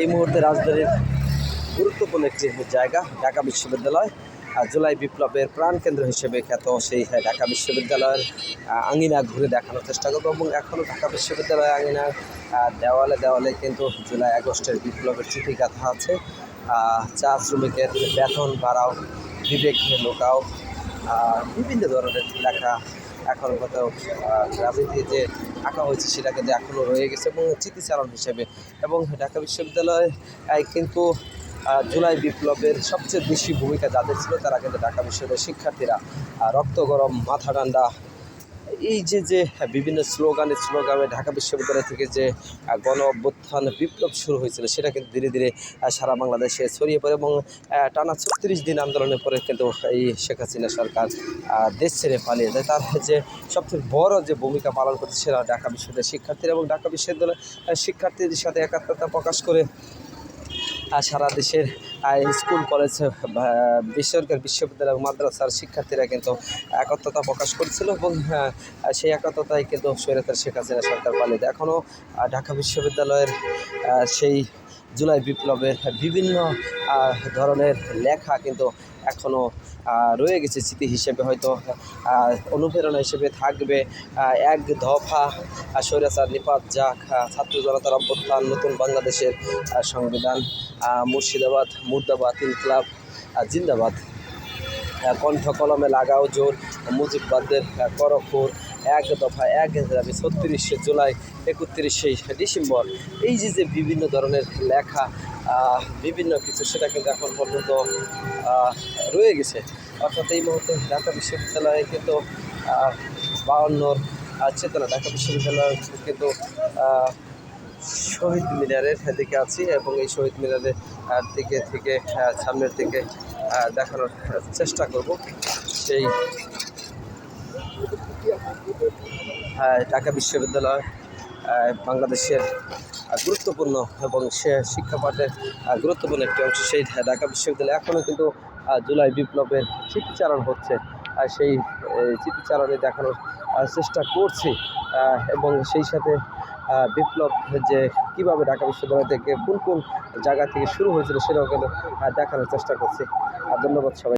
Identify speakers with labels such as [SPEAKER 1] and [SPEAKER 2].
[SPEAKER 1] এই মুহূর্তে রাজধানীর গুরুত্বপূর্ণ একটি জায়গা ঢাকা বিশ্ববিদ্যালয়। আর জুলাই বিপ্লবের প্রাণকেন্দ্র হিসেবে খ্যাত সেই ঢাকা বিশ্ববিদ্যালয়ের আঙিনা ঘুরে দেখানোর চেষ্টা করব এবং এখনও ঢাকা বিশ্ববিদ্যালয়ের আঙিনার আহ, দেওয়ালে দেওয়ালে কিন্তু জুলাই আগস্টের বিপ্লবের চিঠিগাথা আছে। আহ, চা শ্রমিকের বেতন বাড়াও বিবেক লোকাও বিভিন্ন ধরনের লেখা এখন আহ, রাজনীতি যে আঁকা হয়েছে সেটা কিন্তু এখনও রয়ে গেছে এবং স্মৃতিচারণ হিসেবে। এবং ঢাকা বিশ্ববিদ্যালয় কিন্তু জুলাই বিপ্লবের সবচেয়ে বেশি ভূমিকা যাদের ছিল তারা কিন্তু ঢাকা বিশ্ববিদ্যালয়ের শিক্ষার্থীরা রক্ত গরম মাথা ঠান্ডা এই যে যে বিভিন্ন স্লোগানে স্লোগানে ঢাকা বিশ্ববিদ্যালয় থেকে যে গণ অভ্যুত্থান বিপ্লব শুরু হয়েছিল, সেটা কিন্তু ধীরে ধীরে সারা বাংলাদেশে ছড়িয়ে পড়ে এবং টানা ছত্রিশ দিন আন্দোলনের পরে কিন্তু এই শেখ হাসিনা সরকার দেশ ছেড়ে পালিয়ে যায়। তার যে, সবচেয়ে বড় যে ভূমিকা পালন করছে সেটা ঢাকা বিশ্ববিদ্যালয়ের শিক্ষার্থীরা এবং ঢাকা বিশ্ববিদ্যালয়ের শিক্ষার্থীদের সাথে একাত্মতা প্রকাশ করে সারা দেশের স্কুল কলেজ বেসরকারি বিশ্ববিদ্যালয় এবং মাদ্রাসার শিক্ষার্থীরা কিন্তু একত্রতা প্রকাশ করছিল এবং সেই একত্রতায় কিন্তু সৈরতার শেখ হাসিনা সরকার পালিত এখনও ঢাকা বিশ্ববিদ্যালয়ের সেই জুলাই বিপ্লবের বিভিন্ন ধরনের লেখা কিন্তু এখনও রয়ে গেছে স্মৃতি হিসেবে হয়তো অনুপ্রেরণা হিসেবে থাকবে এক দফা স্বৈরাচার নিপাত যাক ছাত্র জনতার অভ্যুত্থান নতুন বাংলাদেশের সংবিধান মুর্শিদাবাদ মুর্দাবাদ ইনকলাব জিন্দাবাদ। কণ্ঠ কলমে লাগাও জোর মুজিববাদের আহ, করফুর এক দফা, এক দাবি ছত্রিশে জুলাই, একত্রিশে ডিসেম্বর। এই যে যে বিভিন্ন ধরনের লেখা বিভিন্ন কিছু, সেটা কিন্তু এখন পর্যন্ত রয়ে গেছে। অর্থাৎ এই মুহূর্তে ঢাকা বিশ্ববিদ্যালয়ে কিন্তু বাউন্নর চেতনা ঢাকা বিশ্ববিদ্যালয় কিন্তু শহীদ মিনারের দিকে আছি এবং এই শহীদ মিনারের দিকে থেকে সামনের দিকে দেখানোর চেষ্টা করব। সেই ঢাকা বিশ্ববিদ্যালয় বাংলাদেশের গুরুত্বপূর্ণ এবং সে শিক্ষা পাঠের আহ, গুরুত্বপূর্ণ একটি অংশ। সেই ঢাকা বিশ্ববিদ্যালয় এখনও কিন্তু জুলাই বিপ্লবের স্মৃতিচারণ হচ্ছে। সেই স্মৃতিচারণে দেখানোর চেষ্টা করছি এবং সেই সাথে বিপ্লব যে কীভাবে ঢাকা বিশ্ববিদ্যালয় থেকে কোন কোন জায়গা থেকে শুরু হয়েছিল সেটাও কিন্তু দেখানোর চেষ্টা করছি। ধন্যবাদ সবাই